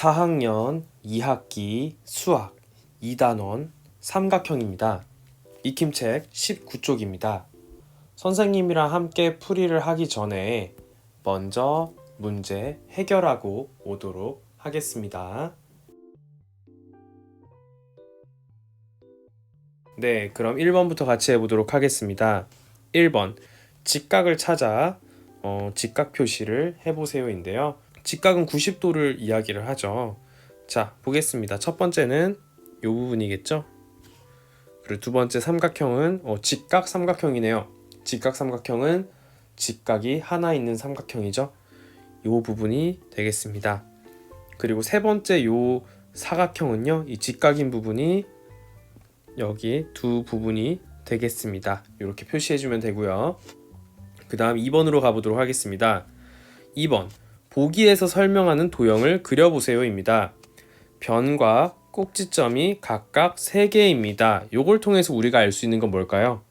4학년 2학기 수학 2단원 삼각형입니다. 익힘책 19쪽입니다. 선생님이랑 함께 풀이를 하기 전에 먼저 문제 해결하고 오도록 하겠습니다. 네, 그럼 1번부터 같이 해보도록 하겠습니다. 1번 직각을 찾아 어, 직각 표시를 해보세요인데요. 직각은 90도를 이야기를 하죠. 자, 보겠습니다. 첫 번째는 이 부분이겠죠? 그리고 두 번째 삼각형은 어, 직각 삼각형이네요. 직각 삼각형은 직각이 하나 있는 삼각형이죠. 이 부분이 되겠습니다. 그리고 세 번째 요 사각형은요. 이 직각인 부분이 여기 두 부분이 되겠습니다. 이렇게 표시해 주면 되고요. 그 다음 2번으로 가보도록 하겠습니다. 2번 보기에서 설명하는 도형을 그려보세요입니다. 변과 꼭지점이 각각 3개입니다. 요걸 통해서 우리가 알 수 있는 건 뭘까요?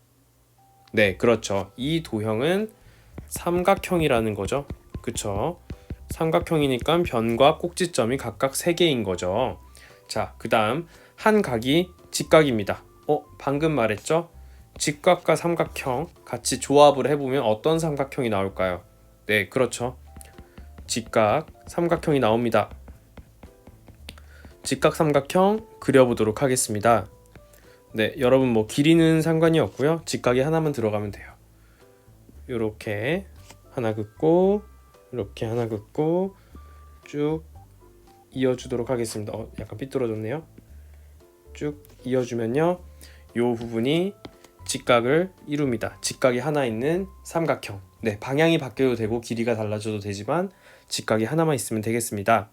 네, 그렇죠. 이 도형은 삼각형이라는 거죠. 그쵸? 삼각형이니까 변과 꼭지점이 각각 3개인 거죠. 자, 그 다음 한 각이 직각입니다. 어, 방금 말했죠? 직각과 삼각형 같이 조합을 해보면 어떤 삼각형이 나올까요? 네, 그렇죠. 직각 삼각형이 나옵니다. 직각 삼각형 그려보도록 하겠습니다. 네, 여러분 뭐 길이는 상관이 없고요. 직각이 하나만 들어가면 돼요. 이렇게 하나 긋고 이렇게 하나 긋고 쭉 이어주도록 하겠습니다. 어, 약간 삐뚤어졌네요. 쭉 이어주면요, 요 부분이 직각을 이룹니다. 직각이 하나 있는 삼각형. 네, 방향이 바뀌어도 되고 길이가 달라져도 되지만 직각이 하나만 있으면 되겠습니다.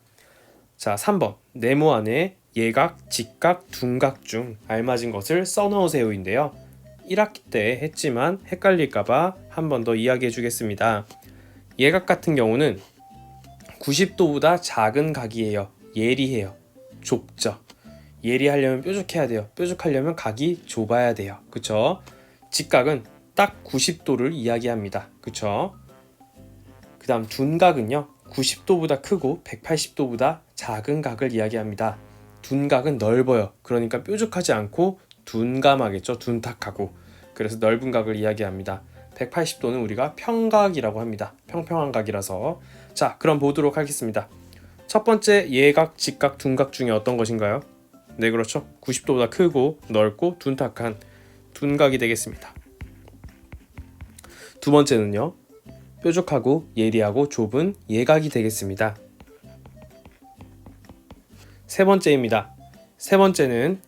자, 3번. 네모 안에 예각, 직각, 둔각 중 알맞은 것을 써넣으세요인데요. 1학기 때 했지만 헷갈릴까봐 한 번 더 이야기해 주겠습니다. 예각 같은 경우는 90도보다 작은 각이에요. 예리해요. 좁죠. 예리하려면 뾰족해야 돼요. 뾰족하려면 각이 좁아야 돼요. 그쵸? 직각은 딱 90도를 이야기합니다. 그쵸? 그 다음 둔각은요. 90도보다 크고 180도보다 작은 각을 이야기합니다. 둔각은 넓어요. 그러니까 뾰족하지 않고 둔감하겠죠. 둔탁하고. 그래서 넓은 각을 이야기합니다. 180도는 우리가 평각이라고 합니다. 평평한 각이라서. 자, 그럼 보도록 하겠습니다. 첫 번째 예각, 직각, 둔각 중에 어떤 것인가요? 네, 그렇죠. 90도보다 크고 넓고 둔탁한 둔각이 되겠습니다. 두 번째는요. 뾰족하고 예리하고 좁은 예각이 되겠습니다. 세 번째입니다. 세 번째는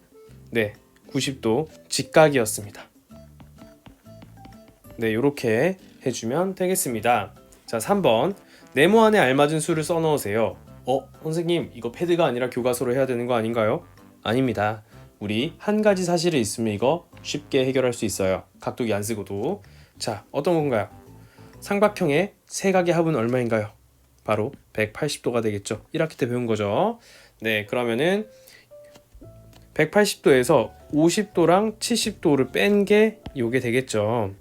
네, 90도 직각이었습니다. 네, 이렇게 해주면 되겠습니다. 자, 3번 네모 안에 알맞은 수를 써 넣으세요. 어, 선생님 이거 패드가 아니라 교과서로 해야 되는 거 아닌가요? 아닙니다. 우리 한 가지 사실이 있으면 이거 쉽게 해결할 수 있어요. 각도기 안 쓰고도. 자, 어떤 건가요? 삼각형의 세각의 합은 얼마인가요? 바로 180도가 되겠죠. 1학기 때 배운 거죠. 네, 그러면은 180도에서 50도랑 70도를 뺀 게 요게 되겠죠.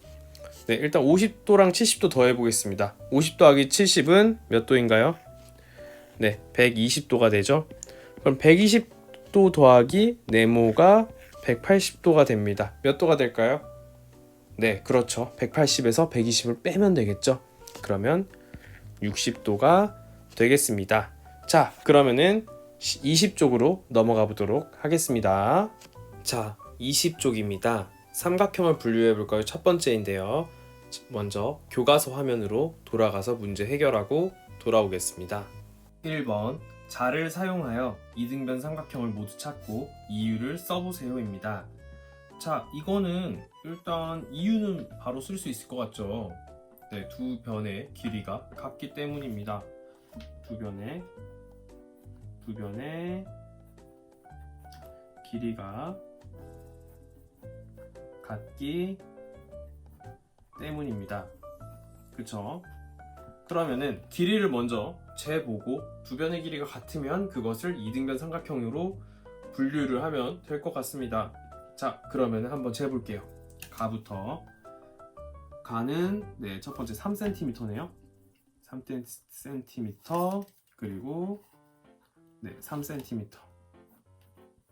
네, 일단 50도랑 70도 더해 보겠습니다. 50 더하기 70은 몇 도인가요? 네, 120도가 되죠. 그럼 120도 더하기 네모가 180도가 됩니다. 몇 도가 될까요? 네, 그렇죠. 180에서 120을 빼면 되겠죠. 그러면 60도가 되겠습니다. 자, 그러면은 20쪽으로 넘어가 보도록 하겠습니다. 자, 20쪽입니다. 삼각형을 분류해 볼까요? 첫 번째인데요. 먼저 교과서 화면으로 돌아가서 문제 해결하고 돌아오겠습니다. 1번 자를 사용하여 이등변 삼각형을 모두 찾고 이유를 써보세요입니다. 자, 이거는 일단 이유는 바로 쓸 수 있을 것 같죠? 네, 두 변의 길이가 같기 때문입니다. 두 변의 두 변의 길이가 같기 때문입니다. 그쵸? 그러면은 길이를 먼저 재보고 두 변의 길이가 같으면 그것을 이등변 삼각형으로 분류를 하면 될 것 같습니다. 자, 그러면 한번 재볼게요. 가부터 가는 네, 첫 번째 3cm네요. 3cm 그리고 네, 3cm.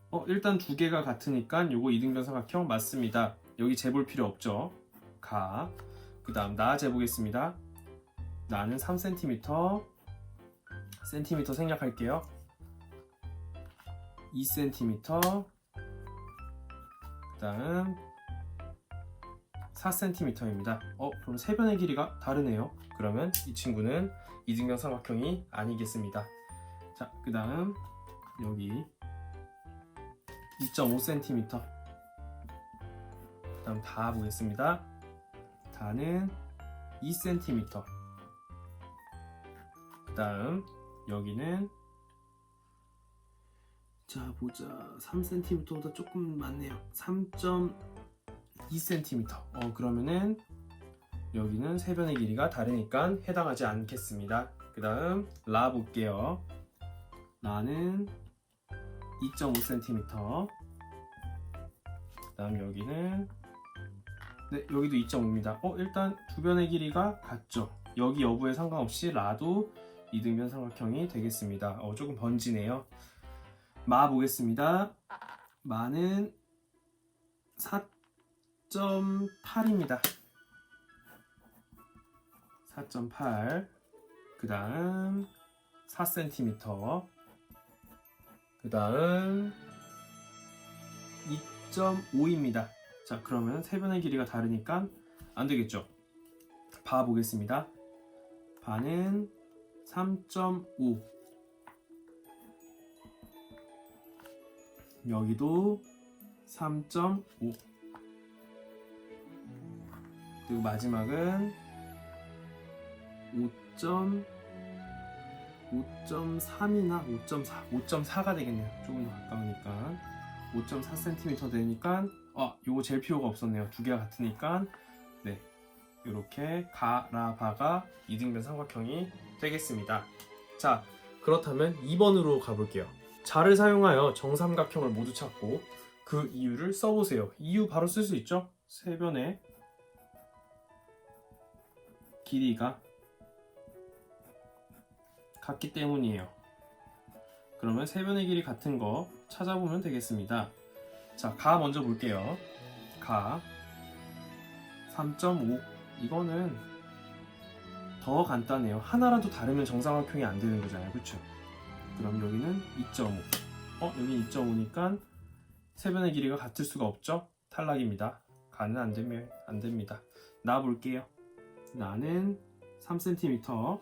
어, 일단 두 개가 같으니까 요거 이등변 삼각형 맞습니다. 여기 재볼 필요 없죠. 가. 그다음 나 재보겠습니다. 나는 3cm. 센티미터 생략할게요. 2cm. 그다음 4cm입니다. 어, 그럼 세 변의 길이가 다르네요. 그러면 이 친구는 이등변 삼각형이 아니겠습니다. 자, 그 다음 여기 2.5cm. 그 다음 다 보겠습니다. 다는 2cm. 그 다음 여기는 자 보자 3cm보다 조금 많네요. 3.2cm. 어 그러면은 여기는 세 변의 길이가 다르니까 해당하지 않겠습니다. 그 다음 라 볼게요. 라는 2.5cm. 그 다음 여기는 네 여기도 2.5입니다. 어 일단 두 변의 길이가 같죠. 여기 여부에 상관없이 라도 이등변 삼각형이 되겠습니다. 어 조금 번지네요. 마 보겠습니다. 마는 4.8입니다. 4.8. 그 다음 4cm. 그 다음 2.5입니다. 자, 그러면 세 변의 길이가 다르니까 안 되겠죠? 바 보겠습니다. 바는 3.5. 여기도 3.5. 그리고 마지막은 5. 5.3이나 5.4, 5.4가 되겠네요. 조금 더 가까우니까 5.4cm 되니까 아, 요거 잴 필요가 없었네요. 두 개가 같으니까 네, 이렇게 가라바가 이등변 삼각형이 되겠습니다. 자, 그렇다면 2번으로 가볼게요. 자를 사용하여 정삼각형을 모두 찾고 그 이유를 써보세요. 이유 바로 쓸 수 있죠? 세 변의 길이가 같기 때문이에요. 그러면 세 변의 길이 같은 거 찾아보면 되겠습니다. 자, 가 먼저 볼게요. 가 3.5 이거는 더 간단해요. 하나라도 다르면 정삼각형이 안 되는 거잖아요. 그렇죠? 그럼 여기는 2.5. 어, 여기 2.5니까 세 변의 길이가 같을 수가 없죠? 탈락입니다. 가는 안 되면 안 됩니다. 나 볼게요. 나는 3cm.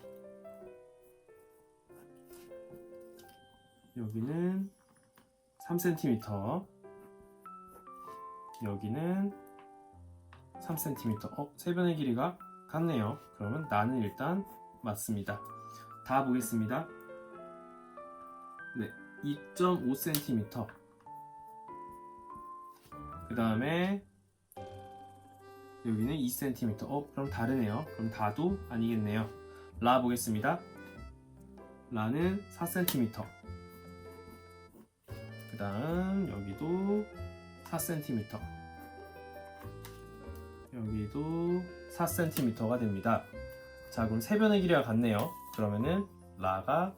여기는 3cm. 여기는 3cm. 어, 세 변의 길이가 같네요. 그러면 나는 일단 맞습니다. 다 보겠습니다. 네, 2.5cm. 그 다음에 여기는 2cm. 어, 그럼 다르네요. 그럼 다도 아니겠네요. 라 보겠습니다. 라는 4cm. 그 다음 여기도 4cm. 여기도 4cm가 됩니다. 자, 그럼 세 변의 길이가 같네요. 그러면은 라가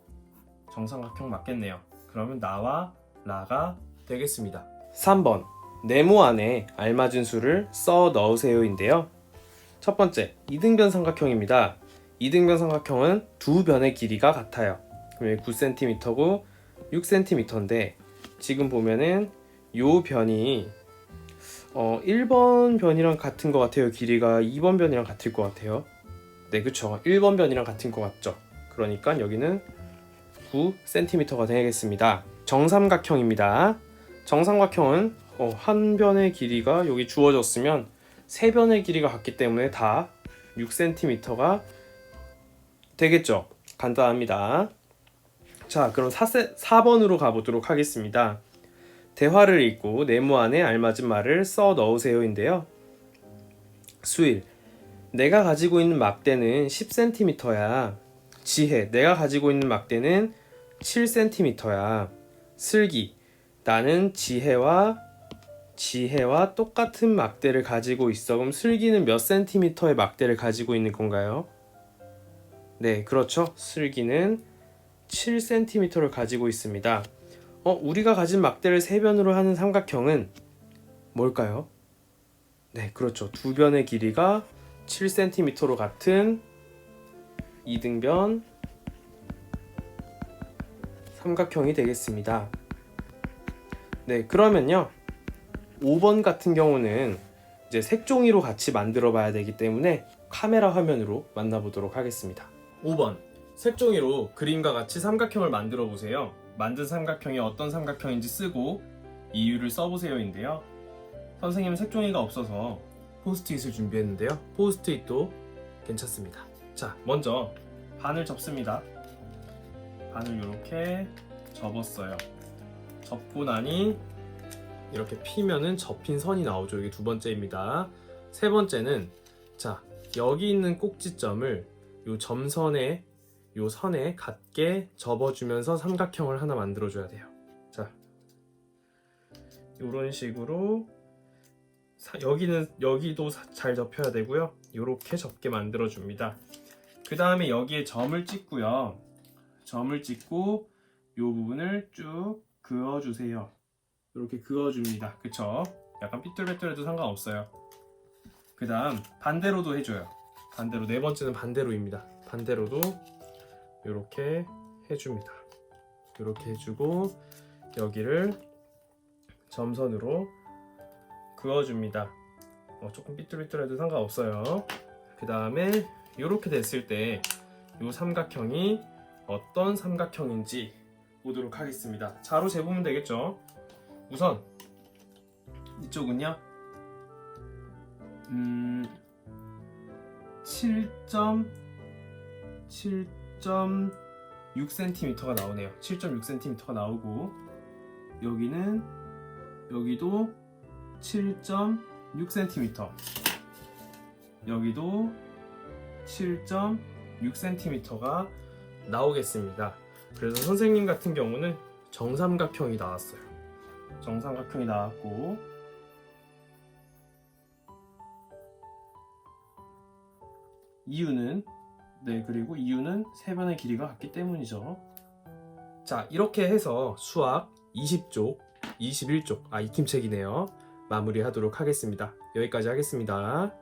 정삼각형 맞겠네요. 그러면 나와 라가 되겠습니다. 3번 네모 안에 알맞은 수를 써 넣으세요인데요. 첫 번째 이등변 삼각형입니다. 이등변 삼각형은 두 변의 길이가 같아요. 그럼 9cm고 6cm인데 지금 보면은 요 변이 어 1번 변이랑 같은 것 같아요. 길이가 2번 변이랑 같을 것 같아요. 네, 그쵸. 1번 변이랑 같은 것 같죠. 그러니까 여기는 9cm가 되겠습니다. 정삼각형입니다. 정삼각형은 어, 한 변의 길이가 여기 주어졌으면 세 변의 길이가 같기 때문에 다 6cm가 되겠죠. 간단합니다. 자, 그럼 4세, 4번으로 가보도록 하겠습니다. 대화를 읽고 네모 안에 알맞은 말을 써 넣으세요인데요. 수일, 내가 가지고 있는 막대는 10cm야. 지혜, 내가 가지고 있는 막대는 7cm야. 슬기, 나는 지혜와 지혜와 똑같은 막대를 가지고 있어. 그럼 슬기는 몇 센티미터의 막대를 가지고 있는 건가요? 네, 그렇죠. 슬기는 7cm를 가지고 있습니다. 어, 우리가 가진 막대를 세 변으로 하는 삼각형은 뭘까요? 네, 그렇죠. 두 변의 길이가 7cm로 같은 이등변 삼각형이 되겠습니다. 네, 그러면요. 5번 같은 경우는 이제 색종이로 같이 만들어 봐야 되기 때문에 카메라 화면으로 만나보도록 하겠습니다. 5번. 색종이로 그림과 같이 삼각형을 만들어 보세요. 만든 삼각형이 어떤 삼각형인지 쓰고 이유를 써보세요인데요. 선생님은 색종이가 없어서 포스트잇을 준비했는데요. 포스트잇도 괜찮습니다. 자, 먼저 반을 접습니다. 반을 이렇게 접었어요. 접고 나니 이렇게 피면은 접힌 선이 나오죠. 이게 두 번째입니다. 세 번째는 자 여기 있는 꼭지점을 요 점선에 요 선에 같게 접어주면서 삼각형을 하나 만들어줘야 돼요. 자 이런 식으로 사- 여기는 여기도 사- 잘 접혀야 되고요. 이렇게 접게 만들어 줍니다. 그 다음에 여기에 점을 찍고요. 점을 찍고 이 부분을 쭉 그어주세요. 이렇게 그어줍니다. 그쵸? 약간 삐뚤빼뚤해도 상관없어요. 그 다음 반대로도 해줘요. 반대로 네 번째는 반대로입니다. 반대로도 이렇게 해줍니다. 이렇게 해주고 여기를 점선으로 그어줍니다. 어, 조금 삐뚤삐뚤해도 상관없어요. 그 다음에 이렇게 됐을 때 이 삼각형이 어떤 삼각형인지 보도록 하겠습니다. 자로 재보면 되겠죠? 우선 이쪽은요. 음, 7.7.6cm가 나오네요. 7.6cm가 나오고 여기는 여기도 7.6cm 여기도 7.6cm가 나오겠습니다. 그래서 선생님 같은 경우는 정삼각형이 나왔어요. 정삼각형이 나왔고 이유는 네 그리고 이유는 세 변의 길이가 같기 때문이죠. 자 이렇게 해서 수학 20쪽, 21쪽 아 익힘책이네요. 마무리하도록 하겠습니다. 여기까지 하겠습니다.